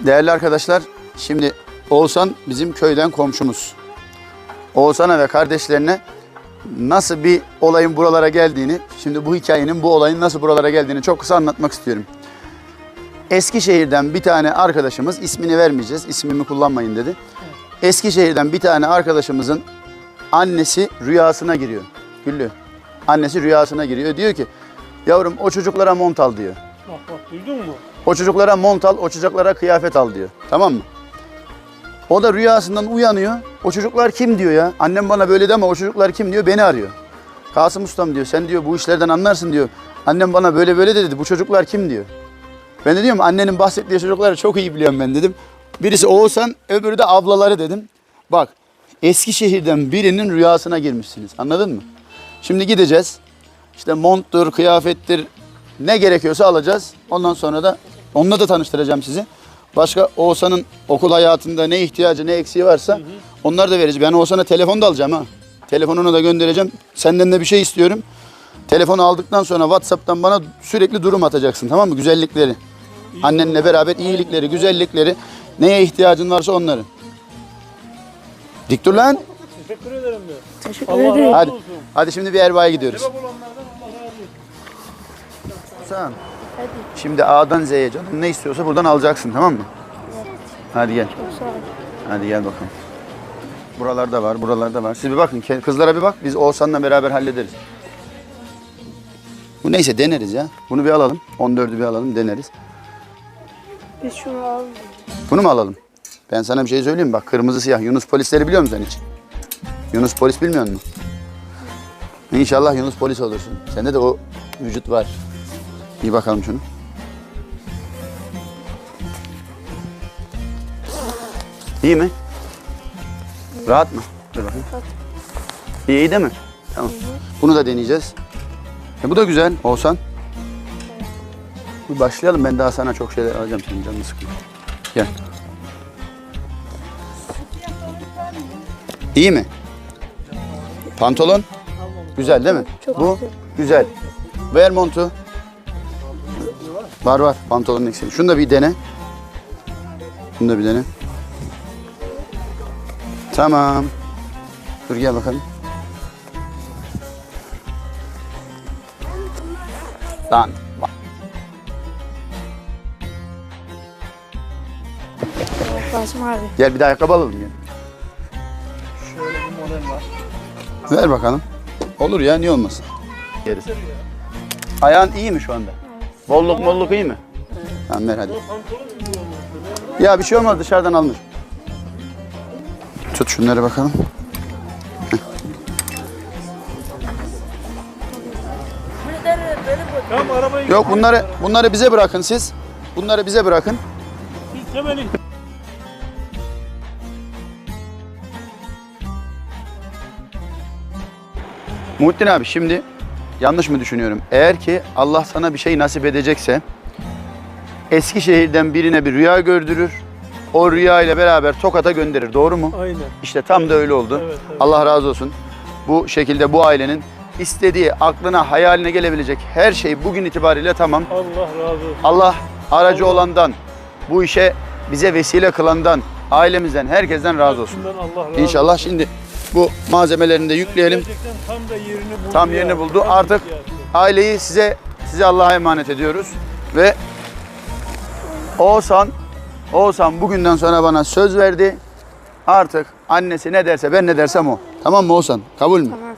Değerli arkadaşlar, şimdi Oğuzhan bizim köyden komşumuz. Oğuzhan'a ve kardeşlerine nasıl bir olayın buralara geldiğini, şimdi bu hikayenin bu olayın nasıl buralara geldiğini çok kısa anlatmak istiyorum. Eskişehir'den bir tane arkadaşımız, ismini vermeyeceğiz, ismimi kullanmayın dedi. Eskişehir'den bir tane arkadaşımızın annesi rüyasına giriyor. Güllü. Annesi rüyasına giriyor. Diyor ki, yavrum o çocuklara mont al diyor. Bak bak duydun mu? O çocuklara mont al, o çocuklara kıyafet al diyor. Tamam mı? O da rüyasından uyanıyor. O çocuklar kim diyor ya? Annem bana böyle deme o çocuklar kim diyor? Beni arıyor. Kasım Ustam diyor sen diyor bu işlerden anlarsın diyor. Annem bana böyle böyle dedi. Bu çocuklar kim diyor. Ben de diyorum annenin bahsettiği çocukları çok iyi biliyorum ben dedim. Birisi Oğuzhan öbürü de ablaları dedim. Bak Eskişehir'den birinin rüyasına girmişsiniz. Anladın mı? Şimdi gideceğiz. İşte monttur, kıyafettir, ne gerekiyorsa alacağız. Ondan sonra da onunla da tanıştıracağım sizi. Başka Oğuzhan'ın okul hayatında ne ihtiyacı ne eksiği varsa onları da vereceğiz. Ben Oğuzhan'a telefon da alacağım ha. Telefonunu da göndereceğim. Senden de bir şey istiyorum. Telefonu aldıktan sonra WhatsApp'tan bana sürekli durum atacaksın tamam mı? Güzellikleri. Annenle beraber iyilikleri, güzellikleri. Neye ihtiyacın varsa onları. Dik dur lan. Teşekkür ederim de. Teşekkür ederim. Hadi, olsun. hadi şimdi bir Erva'ya gidiyoruz. Sen. Hadi. Şimdi A'dan Z'ye canın ne istiyorsa buradan alacaksın tamam mı? Hadi gel. Hadi gel bakalım. Buralarda var, buralarda var. Siz bir bakın, kızlara bir bak. Biz Oğuzhan'la beraber hallederiz. Bu neyse deneriz ya. Bunu bir alalım. 14'ü bir alalım, deneriz. Biz şunu alalım. Bunu mu alalım? Ben sana bir şey söyleyeyim mi? Bak kırmızı siyah. Yunus polisleri biliyor musun sen hiç? Yunus polis bilmiyor musun? İnşallah Yunus polis olursun. Sende de o vücut var. İyi bakalım şunu. İyi mi? Rahat mı? Dur bakayım. İyi, iyi değil mi? Tamam. Bunu da deneyeceğiz. E, bu da güzel Oğuzhan. Bir başlayalım. Ben daha sana çok şeyler alacağım senin canını sıkma. Gel. İyi mi? Pantolon? Güzel değil mi? Çok Bu güzel. güzel. Ver montu. Var var pantolonun eksik. Şunu da bir dene. Şunu da bir dene. Tamam. Dur gel bakalım. Lan. Kasım abi. Gel bir de ayakkabı alalım gel. Şöyle bir model var. Ver bakalım. Olur ya niye olmasın? Yeriz. Ayağın iyi mi şu anda? Bolluk molluk iyi mi? Tamam ver hadi. Ya bir şey olmaz dışarıdan alınır. Tut şunları bakalım. Tamam arabayı Yok bunları bunları bize bırakın siz. Bunları bize bırakın. Temeli. Muhittin abi şimdi yanlış mı düşünüyorum? Eğer ki Allah sana bir şey nasip edecekse Eskişehir'den birine bir rüya gördürür. O rüya ile beraber Tokat'a gönderir. Doğru mu? Aynen. İşte tam da öyle oldu. Evet, evet. Allah razı olsun. Bu şekilde bu ailenin istediği, aklına, hayaline gelebilecek her şey bugün itibariyle tamam. Allah razı olsun. Allah aracı olandan, bu işe bize vesile kılandan, ailemizden, herkesten razı olsun. Allah razı olsun. İnşallah şimdi bu malzemelerini de yükleyelim. Gerçekten tam da yerini buldu. Tam yerini buldu. Tam Artık aileyi size size Allah'a emanet ediyoruz ve Oğuzhan Oğuzhan bugünden sonra bana söz verdi. Artık annesi ne derse ben ne dersem o. Tamam mı Oğuzhan? Kabul mü? Tamam